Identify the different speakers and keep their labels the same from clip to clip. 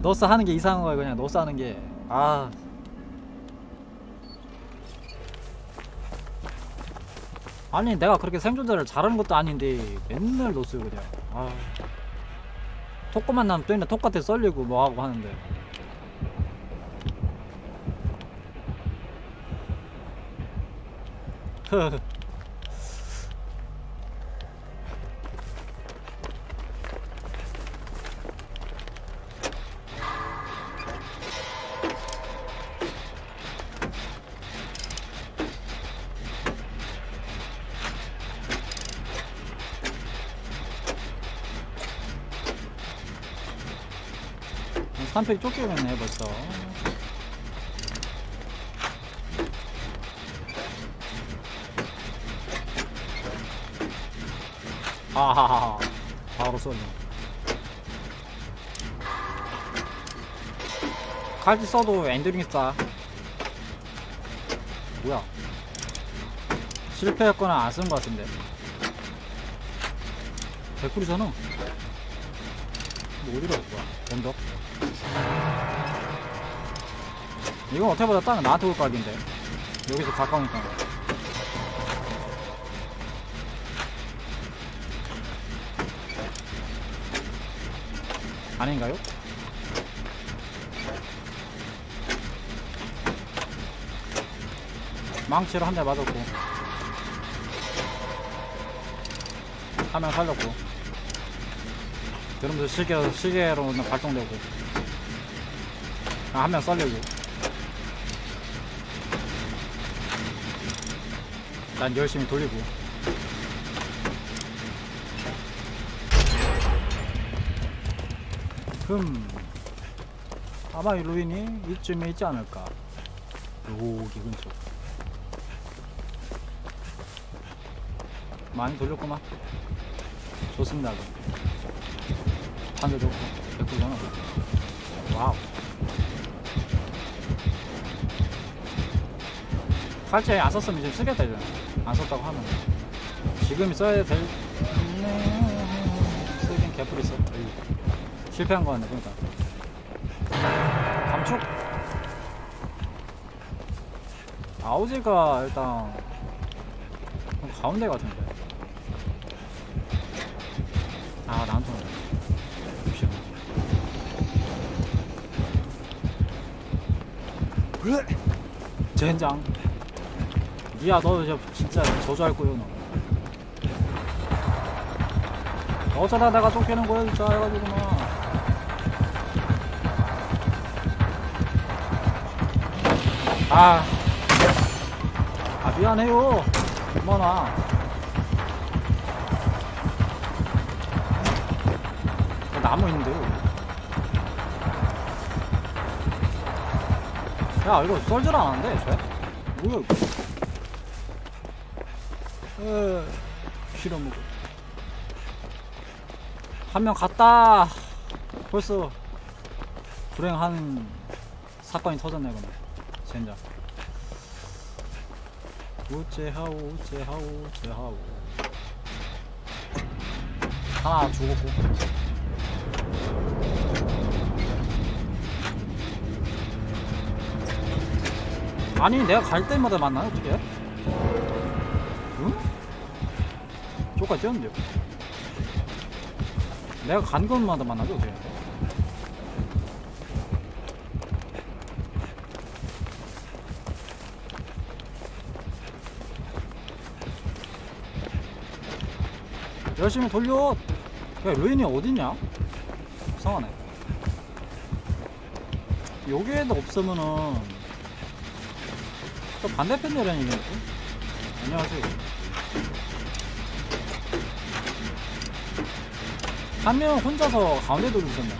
Speaker 1: 너스 하는 게 이상한 거야 그냥. 너스 하는 게. 아. 아니 내가 그렇게 생존자를 잘하는 것도 아닌데 맨날 노스 그냥. 아. 토끼만 나면 또 있네. 톡같아 썰리고 뭐하고 하는데. 흐흐 산팩 쫓기겠네 벌써. 아하하하. 바로 쏘네. 칼지 써도 엔드링 싸 뭐야? 실패했거나 안 쓴 것 같은데. 개꿀이잖아. 뭐 어디로 갈 거야? 언덕? 이건 어떻게 보다 땅 나한테 올 각인데. 여기서 가까우니까. 아닌가요? 망치로 한 대 맞았고. 한명 살렸고 그러면서 시계, 시계로 발동되고. 아, 한명 썰리고 난 열심히 돌리고. 흠. 아마 이 루인이 이쯤에 있지 않을까. 여기 근처. 많이 돌렸구만 좋습니다 한대 좋고 개꿀잖아 와우. 칼자에 안 썼으면 지금 쓰겠다 이제. 안 썼다고 하면. 지금이 써야 될 네, 쓰긴 개뿔 있어 에이, 실패한 거 같네 그러니까. 감축? 아우지가 일단 가운데 같은데. 아나 젠장. 니야 너 이제 진짜 저주할 거요 너. 어쩌다 내가 쫓기는 거야 진짜 해가지고 막 아, 아 미안해요. 그만아 나무 있는데요 야 이거 썰질 않았는데 쟤? 뭐야 이거? 에 싫어 먹어. 한 명 갔다. 벌써 불행한 사건이 터졌네 그럼. 젠장. 우째하오 우째하오 우째하오. 하나 죽었고 아니 내가 갈 때마다 만나요 어떻게? 응? 저까지 뛰었는데요? 내가 간 것마다 만나죠 어떻게? 열심히 돌려. 야 루인이 어딨냐? 이상하네. 여기에도 없으면은 또 반대편 내려는 얘기인데 안녕하세요. 한 명 혼자서 가운데 있었네.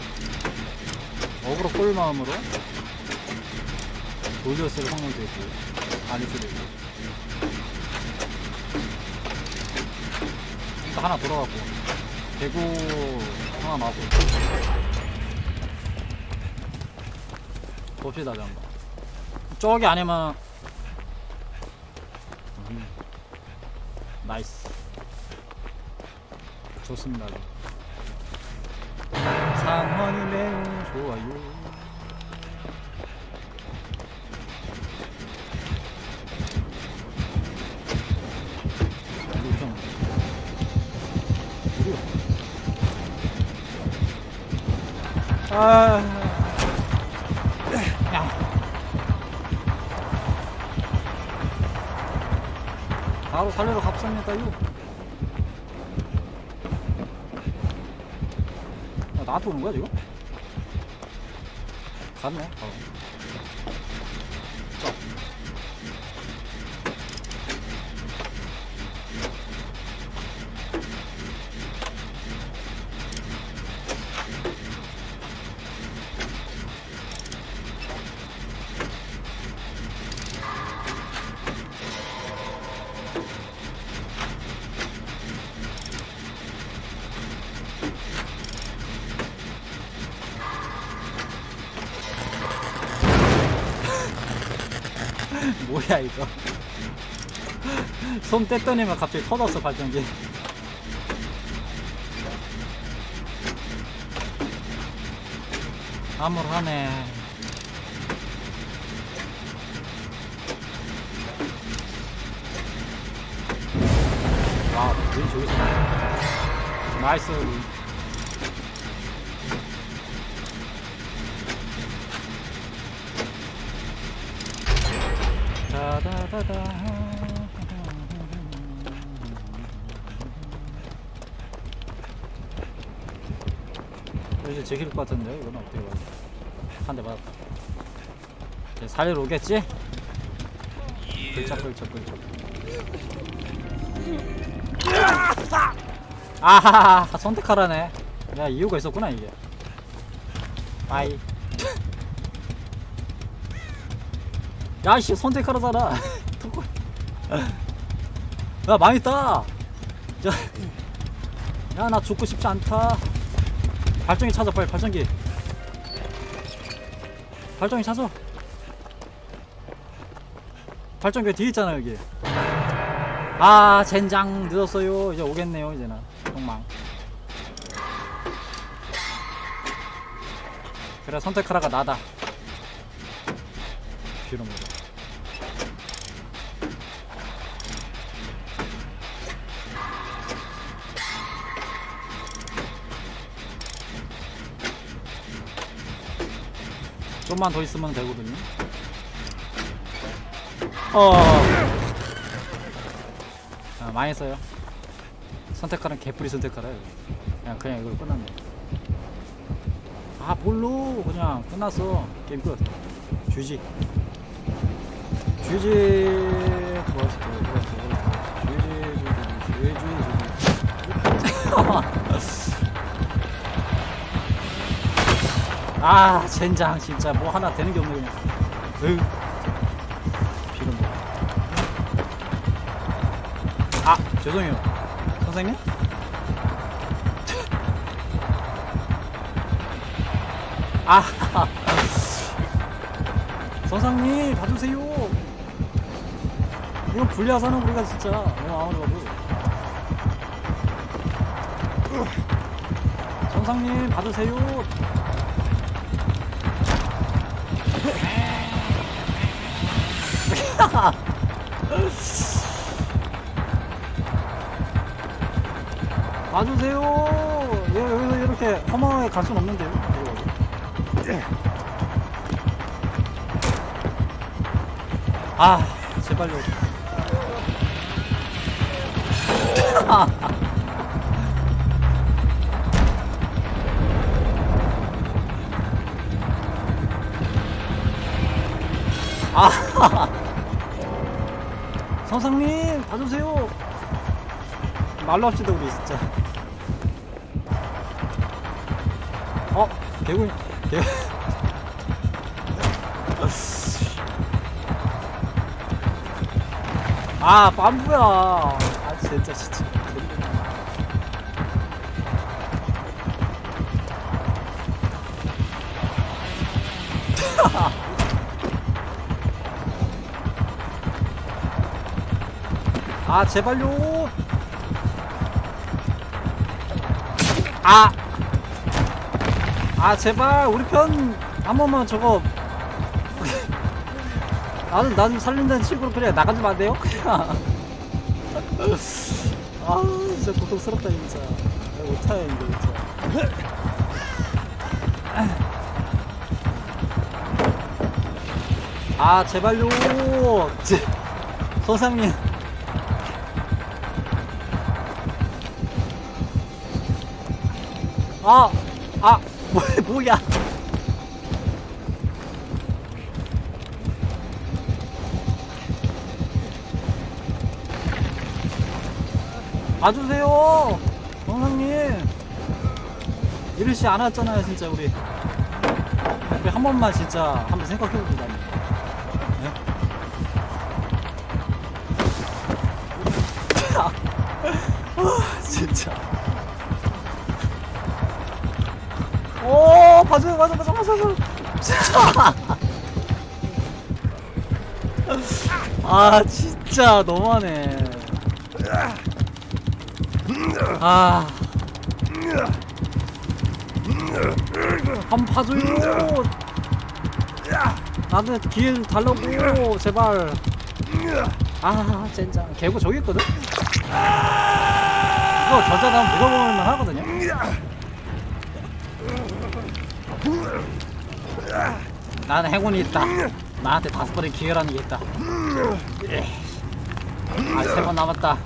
Speaker 1: 어그로 꼴 마음으로 돌렸을 확률도 있고 아닐 수도 있고. 일단 하나 돌아갔고 대구 하나 나고 봅시다 잠깐 저기 아니면 나이스 좋습니다 상황이 매우 좋아요. 아, 야. 바로 살려러 갑습니다요. 야, 나한테 오는 거야 지금? 갔네. 어. 뭐야 이거? 손 뗐더니만 갑자기 터졌어 발전기. 암울하네. 와, 왜 저기서? 나이스. 다다다다. 이제 제길 것 같은데 이건 어떻게 봐? 한대 맞았다. 이제 살리러 오겠지? 글쩍글쩍 글쩍. 아하하 선택하라네. 야 이유가 있었구나 이게. 아이. 야씨 선택하라잖아. 토크. 야 망했다. 야나 죽고 싶지 않다. 발전기 찾아 빨리 발전기. 발전기 찾아. 발전기 뒤에 있잖아 여기. 아 젠장 늦었어요. 이제 오겠네요 이제는. 똥망. 그래 선택하라가 나다. 비로 먹어. 좀만 더 있으면 되거든요. 어. 아, 망했어요. 선택하는 개뿔이 선택하라. 그냥 그냥 이걸 끝났네. 아 뭘로 그냥 끝났어 게임 끝. 주지. 주지. 아 젠장 진짜 뭐 하나 되는 게 없네 그냥 으 비름 아 죄송해요 선생님 아 선생님 봐주세요 이거 불리하잖아 우리가 진짜 너무 아무리 봐도 선생님 봐주세요 봐주세요. 얘 여기서 이렇게 허망하게 갈 수는 없는데요. 아, 제발요. 아, 선생님 봐주세요. 말로 합시다 우리 진짜. 어, 개구이, 개. 아, 빰부야. 아, 진짜, 진짜. 아, 제발요. 아. 아 제발 우리 편 한 번만 저거 나는 나는 살린다는 식으로 그래 나가지 마세요 그냥 아 진짜 고통스럽다 진짜. 내가 못하겠는데 진짜 아 제발요. 제, 소상님. 아, 아, 뭐, 뭐야. 봐주세요, 영상님. 이럴 시안 왔잖아요, 진짜 우리. 우리 한 번만 진짜 한번 생각해봅니다. 네? 아, 진짜. 오 맞아 맞아 맞아 맞아 맞아 아 진짜 너무하네 아. 봐줘요. 나한테 기회 좀 달라고 제발. 아 젠장. 개구 저기 있거든? 이거 저자다 물어보면 하거든요? 나는 행운이 있다. 나한테 다섯 번의 기회라는 게 있다. 아, 세 번 남았다.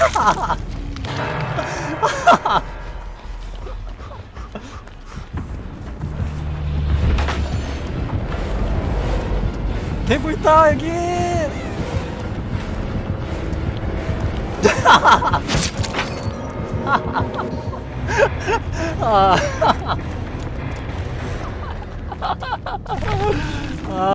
Speaker 1: 개구 있다, 여기! 아.